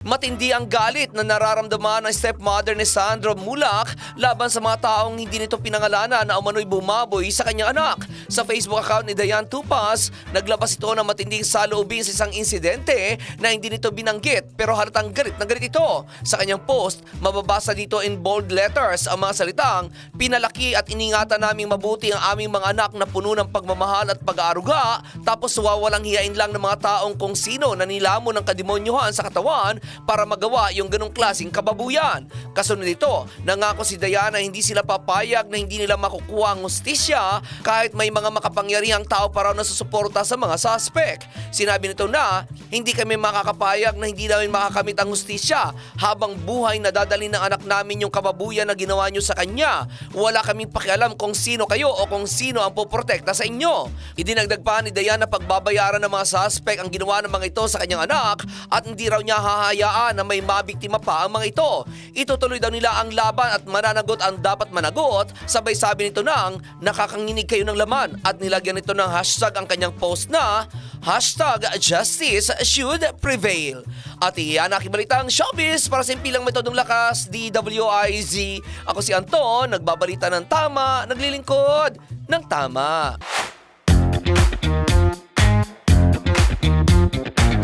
Matindi ang galit na nararamdaman ng stepmother ni Sandro Mulak laban sa mga taong hindi nito pinangalanan na umano'y bumaboy sa kanyang anak. Sa Facebook account ni Dayan Tupas, naglabas ito ng matinding saloobin sa isang insidente na hindi nito binanggit pero halatang galit na galit ito. Sa kanyang post, mababasa dito in bold letters ang mga salitang, Pinalaki at iningatan naming mabuti ang aming mga anak na puno ng pagmamahal at pag-aaruga tapos wawalang hiyain lang ng mga taong kung sino na nilamo ng kademonyuhan sa katawan para magawa yung ganong klaseng kababuyan. Kasunod nito, nangako si Diana hindi sila papayag na hindi nila makukuha ang hustisya kahit may mga makapangyarihang tao pa raw na susuporta sa mga suspect. Sinabi nito na hindi kami makakapayag na hindi namin makakamit ang hustisya habang buhay na dadalhin ng anak namin yung kababuyan na ginawa nyo sa kanya. Wala kaming pakialam kung sino kayo o kung sino ang poprotekta sa inyo. Idinagdag pa ni Diana pagbabayaran ng mga suspect ang ginawa ng mga ito sa kanyang anak at hindi raw niya hahayaan na may mabiktima pa ang mga ito. Itutuloy daw nila ang laban at mananagot ang dapat managot. Sabay sabi nito nang nakakanginig kayo ng laman at nilagyan nito ng hashtag ang kanyang post na Hashtag Justice Should Prevail. At iyan aking balitang showbiz para sa impilang metodong lakas, DWIZ. Ako si Anton, nagbabalita ng tama, naglilingkod ng tama.